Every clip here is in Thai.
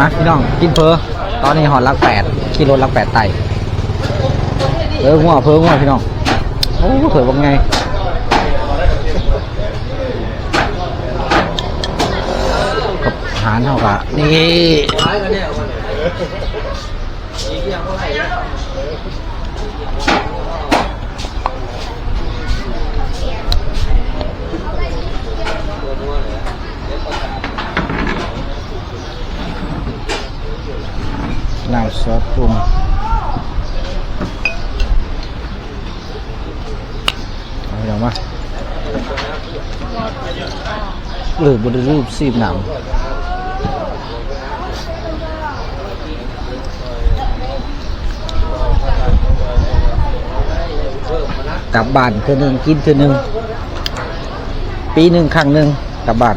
มาพี่น้องกินเพอตอนนี้หอดลักแปดขี่รถลักแปดไต่เออหัวเพอหัวพี่น้องโอ้เผื่อว่าไงกับอาหารเท่ากับนี่ น้อสปรุงเอาเดี๋ยวมาหรือบริรูปซีบหนำกลับบ้านเทือหนึ่งกินเทือหนึ่งปีหนึ่งครั้งหนึ่งกลับบ้าน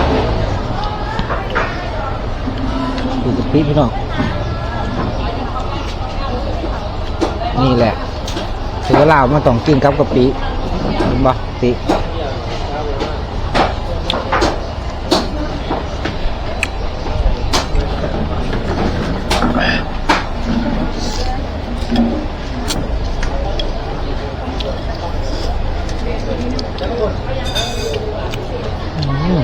ปีพี่น้องนี่แหละถือว่าลามันต้องกินครับกะปิเห็นปะปิอืม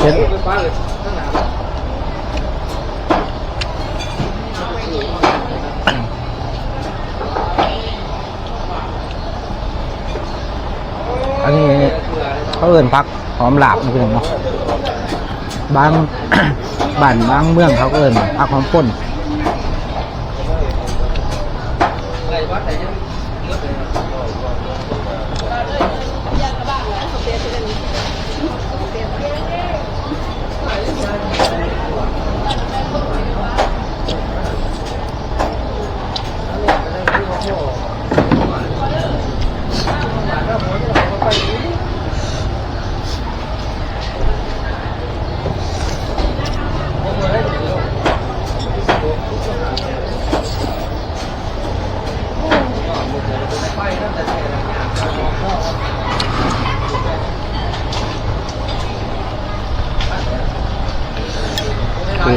เห็นอันนี้ เขาเอินพักหอมหลาบนะพี่น้องเนาะบาง บ้านบางเมืองเขาก็เอินพักหอมป่น คือ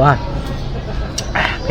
ว่าเ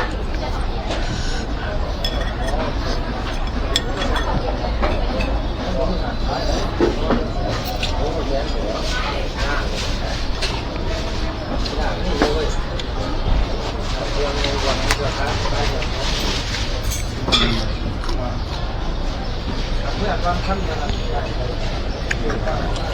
약간 판단하는 게 아니라